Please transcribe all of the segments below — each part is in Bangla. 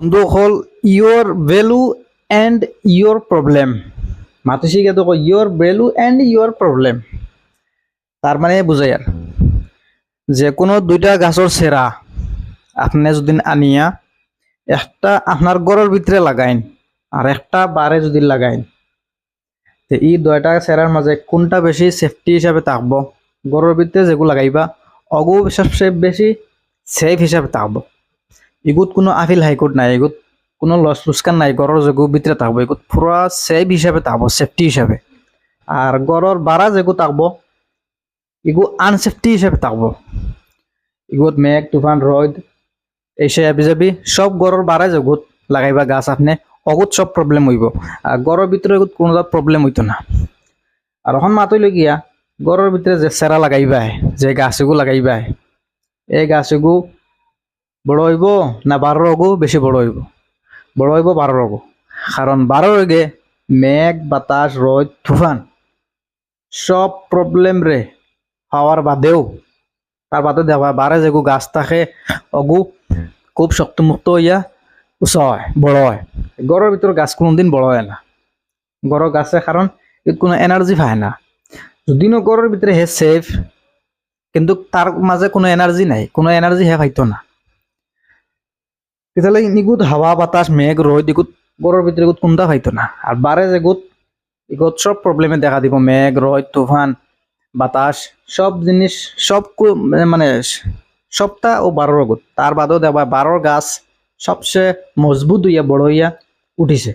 হল your value and your problem মাতো শিখে তো your value and your problem তার মানে বুঝাই আর যে কোনো দুইটা গাছর সেরা আপনি যদি আনিয়া একটা আপনার ঘরের ভিতরে লাগাইন আর একটা বারে যদি লাগাইন তো এই দুইটা সেরার মাঝে কোনটা বেশি সেফটি হিসাবে থাকব ঘরের ভিতরে যেগুলো লাগাইবা, অগু সবচেয়ে বেশি সেফ হিসাবে থাকব এগুত কোনো আপিল হাইকোর্ট নাই এগুত কোনো লস লুসকান নাই, গড়ৰ যেগু ভিতরে থাকব এগুত পুরা সেফ হিসাবে থাকব সেফটি হিসাবে আর গড়ৰ বাড়া যেগু থাকব এগু আনসেফটি হিসাবে থাকব। এগুত মেঘ, তুফান রোদ এসে যাবি সব গড়ৰ বাড়া যেগুত লাগাইবা গাছ আপনি, অগুত সব প্রবলেম হইব। আর গড়ৰ ভিতরে কোনো প্রবলেম হইতো না। আর এখন মাতই গিয়া, গড়ৰ ভিতরে যে সেরা লাগাইবাই, যে গাছগু লাগাইবাই, এই গাছগু বড় হইব না বারো রগু বেশি বড় হইব? বড় হইব বারো রগু। কারণ বারো রগে মেঘ, বাতাস, রোদ, তুফান সব প্রবলেম রে হওয়ার বাদেও। তার বাদে দেখা বারে যেগু গাছ থাকে, অগু খুব শক্তমুক্ত হইয়া উঁচ হয়, বড় হয়। গড়ের ভিতরে গাছ কোনোদিন বড় হয় না। গড়ের গাছে কারণ কোনো এনার্জি পায় না। যদিও গড়ের ভিতরে হে সেফ কিন্তু তার মাঝে কোনো এনার্জি নাই, কোনো এনার্জি হে পাইতো না। তেতিয়াহ'লে ইগুত হাৱা বাতাস, মেঘ, ৰ'দ, ইগুত গড়ৰ ভিতরে ইগুত কোনটা পাইতো না। আর বারে যেগুত ইগুত সব প্রবলেমে দেখা দিব। মেঘ রোদ তুফান, বাতাস সব জিনিস সব মানে সপ্তাহ ও বারোর গুত তার বাদেও দেখবা বারোর গাছ সবচেয়ে মজবুত হইয়া বড় হইয়া উঠিছে।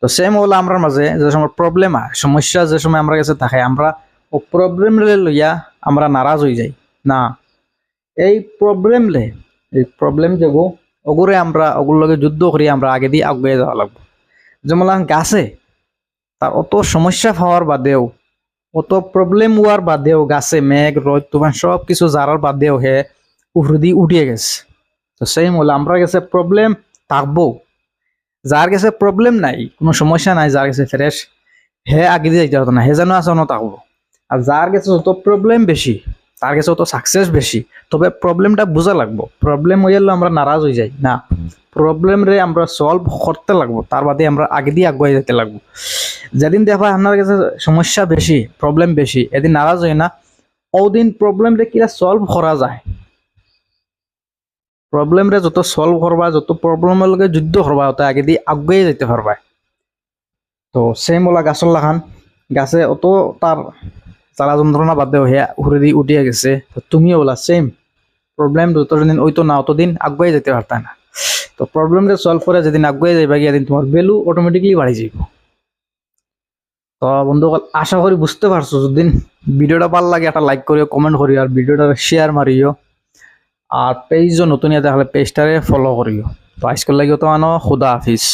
তো সেম হলো আমরার মাঝে যে সময় প্রবলেম হয় সমস্যা যে সময় আমরা কাছে থাকে আমরা ও প্রবলেম লইয়া আমরা নারাজ হয়ে যাই না, এই প্রবলেম লে, এই প্রবলেম যেগু ওগুরে আমরা, ওগুলোর লগে যুদ্ধ করি আমরা আগে দিয়ে আগুয়ে যাওয়া লাগবো। যেমন গাছে তার অত সমস্যা পাওয়ার বাদেও, অত প্রবলেম হওয়ার বাদেও গাছে মেঘ, রোদ, তুফান সব কিছু জারার বাদেও হে উপরে দিয়ে উঠিয়ে গেছে। তো সেই মূল আমরা গেছে প্রবলেম থাকব। যার কাছে প্রবলেম নাই, কোনো সমস্যা নাই, যার কাছে ফ্রেশ হে আগে দিয়ে যাইতে হতো না, হে যেন অন্য থাকব। আর যার কাছে যত প্রবলেম বেশি তার কাছে অত সাকসেস বেশি। তবে প্রবলেমটা বোঝা লাগবো। প্রবলেম হয়ে গেলে আমরা নারাজ হয়ে যাই। না প্রবলেম রে আমরা সলভ করতে লাগবো। তার বাদে আমরা আগে দিয়ে আগুয়ে যেতে লাগবো। যেদিন দেখা আপনার কাছে সমস্যা বেশি প্রবলেম বেশি, এদিন নারাজ হয় না। ওদিন প্রবলেম রে কিরা সলভ করা যায়। প্রবলেম রে যত সলভ করবা যত প্রবলেমের লগে যুদ্ধ করবা অত আগে দিয়ে আগুয়ে যেতে পারবা তো সেম ওলা গাছর লাখান। গাছে অত তার জ্বালা যন্ত্রণা বাদে হয়ে উড়ে দিয়ে উঠিয়ে গেছে তো তুমিও ওলা সেম প্রবলেম যতদিন ওই তো না অতদিন আগুয়ে যেতে পারতা না। তো প্রবলেম রে সলভ করে যেদিন আগুয়ে যাইবা, গিয়ে তোমার ভ্যালু অটোমেটিকলি বাড়ি যাইব তো বন্ধুসকল আশা করি বুঝতে পারছ যদি ভিডিওটা ভালো লাগে একটা লাইক করিও কমেন্ট করিও আর ভিডিওটা শেয়ার মারিও আর পেজও নতুন তাহলে পেজটারে ফলো করিও তো আজকের লাগিও তো আনো, খুদা হাফিজ।